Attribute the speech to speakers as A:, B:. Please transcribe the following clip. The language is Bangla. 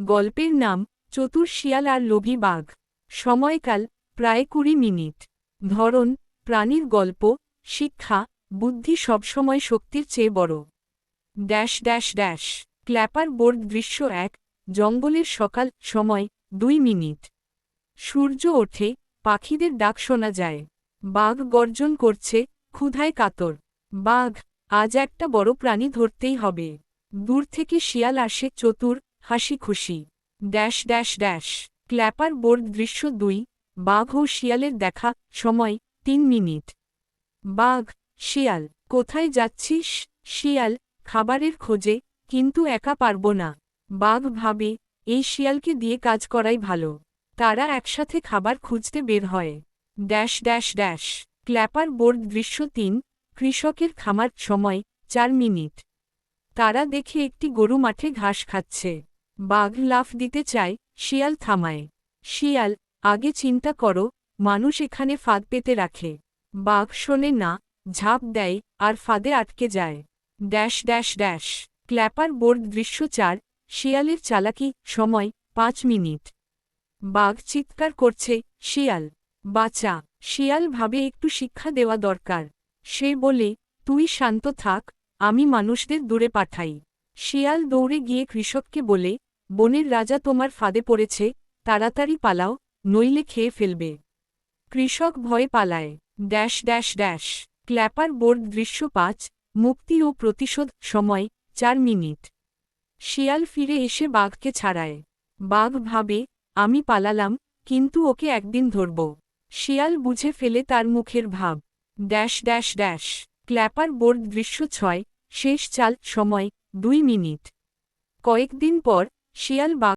A: গল্পের নাম চতুর শিয়াল আর লোভী বাঘ। সময়কাল প্রায় কুড়ি মিনিট। ধরন, প্রাণীর গল্প, শিক্ষা, বুদ্ধি সবসময় শক্তির চেয়ে বড়। Dash dash dash. Clapper board দৃশ্য এক, জঙ্গলের সকাল, সময়, দুই মিনিট। সূর্য ওঠে, পাখিদের ডাক শোনা যায়। বাঘ গর্জন করছে, ক্ষুধায় কাতর। বাঘ, আজ একটা বড় প্রাণী ধরতেই হবে। দূর থেকে শিয়াল আসে চতুর হাসি খুশি dash dash dash, clapper board দৃশ্য দুই, বাঘ ও শিয়ালের দেখা, সময় তিন মিনিট। বাঘ, শিয়াল, কোথায় যাচ্ছিস? শিয়াল, খাবারের খোঁজে, কিন্তু একা পারব না। বাঘ ভাবে, এই শিয়ালকে দিয়ে কাজ করাই ভালো। তারা একসাথে খাবার খুঁজতে বের হয়। Dash dash dash, clapper board দৃশ্য তিন, কৃষকের খামার, সময় চার মিনিট। তারা দেখে একটি গরু মাঠে ঘাস খাচ্ছে। বাঘ লাফ দিতে চায়, শিয়াল থামায়। শিয়াল, আগে চিন্তা করো, মানুষ এখানে ফাঁদ পেতে রাখে। বাঘ শোনে না, ঝাঁপ দেয়, আর ফাঁদে আটকে যায়। Dash dash dash. Clapper board দৃশ্য চার, শিয়ালের চালাকি, সময়, পাঁচ মিনিট। বাঘ চিৎকার করছে, শিয়াল, বাঁচা। শিয়াল ভাবে একটু শিক্ষা দেওয়া দরকার। সে বলে, তুই শান্ত থাক, আমি মানুষদের দূরে পাঠাই। শিয়াল দৌড়ে গিয়ে কৃষককে বলে বনের রাজা তোমার ফাঁদে পড়েছে, তাড়াতাড়ি পালাও, নইলে খেয়ে ফেলবে। কৃষক ভয়ে পালায়। Dash dash dash. Clapper board দৃশ্য পাঁচ, মুক্তি ও প্রতিশোধ সময়, চার মিনিট। শিয়াল ফিরে এসে বাঘকে ছাড়ায়। বাঘ ভাবে, আমি পালালাম, কিন্তু ওকে একদিন ধরব। শিয়াল বুঝে ফেলে তার মুখের ভাব। Dash dash dash. Clapper board দৃশ্য ছয়, শেষ চাল, সময়, দুই মিনিট। কয়েকদিন পর শিয়াল বাঘ